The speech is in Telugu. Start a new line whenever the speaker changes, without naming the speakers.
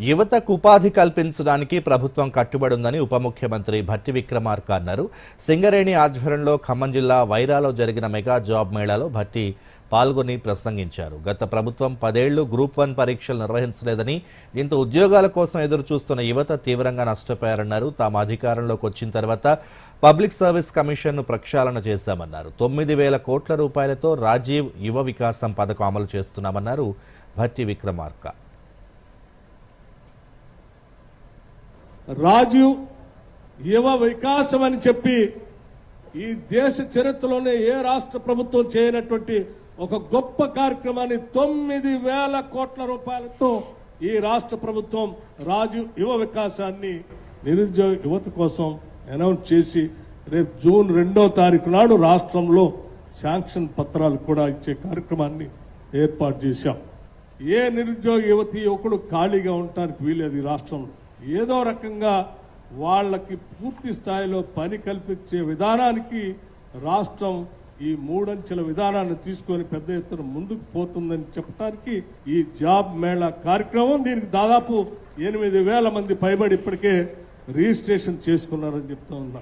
యువతకు ఉపాధి కల్పించడానికి ప్రభుత్వం కట్టుబడి ఉందని ఉప ముఖ్యమంత్రి భట్టి విక్రమార్క అన్నారు. సింగరేణి ఆధ్వర్యంలో ఖమ్మం జిల్లా వైరాలో జరిగిన మెగా జాబ్ మేళాలో భట్టి పాల్గొని ప్రసంగించారు. గత ప్రభుత్వం పదేళ్ళు గ్రూప్ వన్ పరీక్షలు నిర్వహించలేదని దీంతో ఉద్యోగాల కోసం ఎదురు చూస్తున్న యువత తీవ్రంగా నష్టపోయారన్నారు. తాము అధికారంలోకి వచ్చిన తర్వాత పబ్లిక్ సర్వీస్ కమిషన్ను ప్రక్షాళన చేశామన్నారు. తొమ్మిది వేల కోట్ల రూపాయలతో రాజీవ్ యువ వికాసం పథకం అమలు చేస్తున్నామన్నారు భట్టి విక్రమార్క.
రాజీవ్ యువ వికాసం అని చెప్పి ఈ దేశ చరిత్రలోనే ఏ రాష్ట్ర ప్రభుత్వం చేయనటువంటి ఒక గొప్ప కార్యక్రమాన్ని తొమ్మిది వేల కోట్ల రూపాయలతో ఈ రాష్ట్ర ప్రభుత్వం రాజీవ్ యువ వికాసాన్ని నిరుద్యోగ యువత కోసం అనౌన్స్ చేసి రేపు జూన్ రెండో తారీఖు నాడు రాష్ట్రంలో శాంక్షన్ పత్రాలు కూడా ఇచ్చే కార్యక్రమాన్ని ఏర్పాటు చేశాం. ఏ నిరుద్యోగ యువతి యువకుడు ఖాళీగా ఉండటానికి వీలేదు ఈ రాష్ట్రంలో. ఏదో రకంగా వాళ్ళకి పూర్తి స్థాయిలో పని కల్పించే విధానానికి రాష్ట్రం ఈ మూడంచెల విధానాన్ని తీసుకొని పెద్ద ఎత్తున ముందుకు పోతుందని చెప్పడానికి ఈ జాబ్ మేళా కార్యక్రమం దీనికి దాదాపు ఎనిమిది వేల మంది పైబడి ఇప్పటికే రిజిస్ట్రేషన్ చేసుకున్నారని చెప్తా ఉన్నా.